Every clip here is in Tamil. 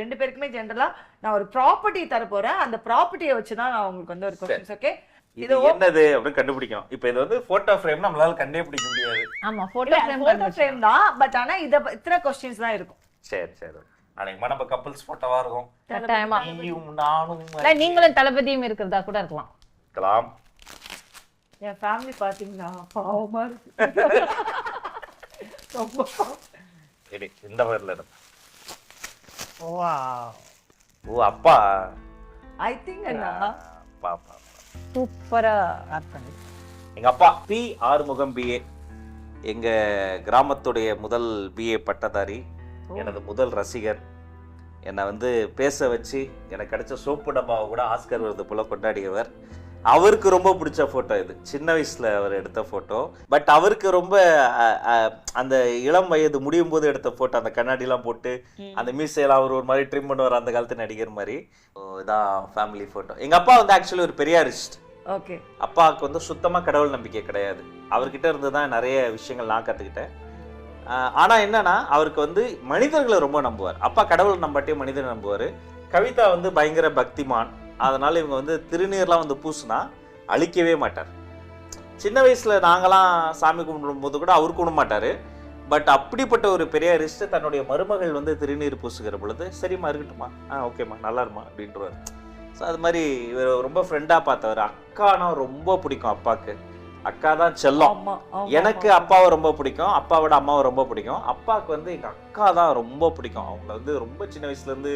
ரெண்டு பேருக்குமே ஜென்ரலா நான் ஒரு ப்ராப்பர்ட்டி தர போறேன் அந்த ப்ராப்பர்ட்டியை வச்சு தான் நான் உங்களுக்கு வந்து ஒரு கொஸ்டின்ஸ் ஓகே இது என்னது அப்படின்னு கண்டுபிடிக்கணும் இப்போ இது வந்து போட்டோ ஃப்ரேம் நம்மளால கண்டே பிடிக்க முடியாது. ஆமா போட்டோ ஃப்ரேம் போட்டோ ஃப்ரேம் தான் பட் ஆனா இத இத்தனை கொஸ்டின்ஸ் தான் இருக்கும். சரி சரி. அன்னைக்குமா நம்ம கப்பல்ஸ் போட்டோவா இருக்கும். கட்டாயமா. நீயும் நானும் இல்ல நீங்களும் தளபதியும் இருக்கிறதா கூட இருக்கலாம். இருக்கலாம். என் ஃபேமிலி பாத்தீங்களா? பாவமா இருக்கு. ரொம்ப சரி இந்த மாதிரில இருக்கு ஓ அப்பா ஐ திங்க் அண்ணா அப்பா அப்பா சூப்பரா எங்க அப்பா பி ஆறுமுகம் பிஏ எங்க கிராமத்துடைய முதல் பிஏ பட்டதாரி. எனது முதல் ரசிகர். என்னை வந்து பேச வச்சு எனக்கு கிடைச்ச சோப்பு டப்பாவை கூட ஆஸ்கர் விருது போல கொண்டாடியவர். அவருக்கு ரொம்ப பிடிச்ச ஃபோட்டோ இது. சின்ன வயசுல அவர் எடுத்த ஃபோட்டோ பட் அவருக்கு ரொம்ப அந்த இளம் வயது முடியும் போது எடுத்த ஃபோட்டோ அந்த கண்ணாடிலாம் போட்டு அந்த மீசையெல்லாம் அவர் ஒரு மாதிரி ட்ரிம் பண்ணுவார் அந்த காலத்து நடிகர் மாதிரி. இதான் ஃபேமிலி ஃபோட்டோ எங்க அப்பா வந்து ஆக்சுவலி ஒரு பெரியாரிஸ்ட். ஓகே. அப்பாவுக்கு வந்து சுத்தமா கடவுள் நம்பிக்கை கிடையாது. அவர்கிட்ட இருந்து தான் நிறைய விஷயங்கள் நான் கத்துக்கிட்டேன். ஆஹ் ஆனா என்னன்னா அவருக்கு வந்து மனிதர்களை ரொம்ப நம்புவார். அப்பா கடவுள் நம்பாட்டியும் மனிதனை நம்புவார். கவிதா வந்து பயங்கர பக்திமான். அதனால் இவங்க வந்து திருநீர்லாம் வந்து பூசுனா அழிக்கவே மாட்டார். சின்ன வயசில் நாங்களாம் சாமி கும்பிடும் போது கூட அவர் கும்பிட மாட்டார். பட் அப்படிப்பட்ட ஒரு பெரிய ரிஸ்ட்டு தன்னுடைய மருமகள் வந்து திருநீர் பூசுகிற பொழுது சரிம்மா இருக்கட்டுமா ஆ ஓகேம்மா நல்லா இருமா அப்படின்றவர். ஸோ அது மாதிரி இவர் ரொம்ப ஃப்ரெண்டாக பார்த்தவர். அக்கானா ரொம்ப பிடிக்கும் அப்பாவுக்கு அக்கா தான் செல்லம் எனக்கு. அப்பாவை ரொம்ப பிடிக்கும் அப்பாவோட அம்மாவை ரொம்ப பிடிக்கும். அப்பாவுக்கு வந்து எங்க அக்கா தான் ரொம்ப பிடிக்கும். அவங்க வந்து ரொம்ப சின்ன வயசுல இருந்து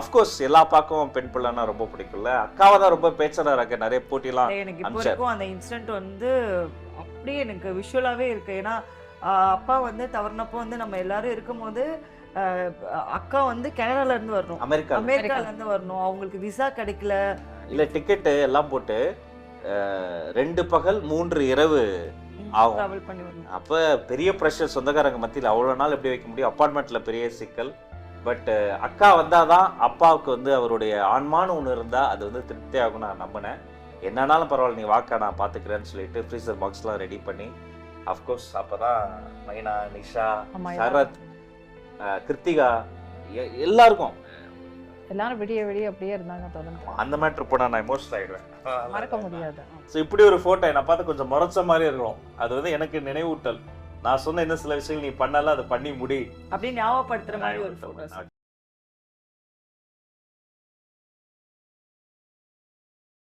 அஃப்கோர்ஸ் எல்லா அப்பாக்கும் பெண் பிள்ளைன்னா ரொம்ப பிடிக்கும்ல. அக்காவை தான் ரொம்ப பேச்சலா இருக்க நிறைய போட்டிலாம் எனக்கு இப்போ. வரைக்கும் அந்த இன்சிடென்ட் வந்து அப்படியே எனக்கு விஷுவலாவே இருக்கு. ஏன்னா அப்பா வந்து தவறுனப்போ வந்து நம்ம எல்லாரும் இருக்கும்போது அக்கா வந்து கனடால இருந்து வரணும். அமெரிக்கா அமெரிக்கால இருந்து வரணும். அவங்களுக்கு விசா கிடைக்கல. இல்ல டிக்கெட்டு எல்லாம் போட்டு ரெண்டு பகல் மூன்று இரவு ஆகும். அப்ப பெரிய ப்ரெஷர் சொந்தக்காரங்க மத்தியில் அவ்வளோ நாள் எப்படி வைக்க முடியும்? அப்பார்ட்மெண்ட்ல பெரிய சிக்கல். பட் அக்கா வந்தாதான் அப்பாவுக்கு வந்து அவருடைய ஆன்மான்னு ஒன்று இருந்தா அது வந்து திருப்தி ஆகும் நான் நம்பினேன். என்னன்னாலும் பரவாயில்ல நீ வாக்கா நான் பார்த்துக்கிறேன்னு சொல்லிட்டு ஃப்ரீசர் பாக்ஸ்லாம் ரெடி பண்ணி அஃப்கோர்ஸ் அப்பதான் மைனா நிஷா சரத் கிருத்திகா எல்லாருக்கும். எல்லாரும் விடிய விடிய அப்படியே இருந்தாங்க தொடர்ந்து அந்த மேட்ரு போனால் நான் எமோஷனல் ஆயிடுவேன். மறக்க முடியாது. ஸோ இப்படி ஒரு ஃபோட்டோ என்னை பார்த்து கொஞ்சம் முறைச்ச மாதிரி இருக்கும் அது வந்து எனக்கு நினைவூட்டல். நான் சொன்ன இன்னும் சில விஷயங்கள் நீ பண்ணல அதை பண்ணி முடி. அப்படியே ஞாபகப்படுத்துற மாதிரி ஒரு photos.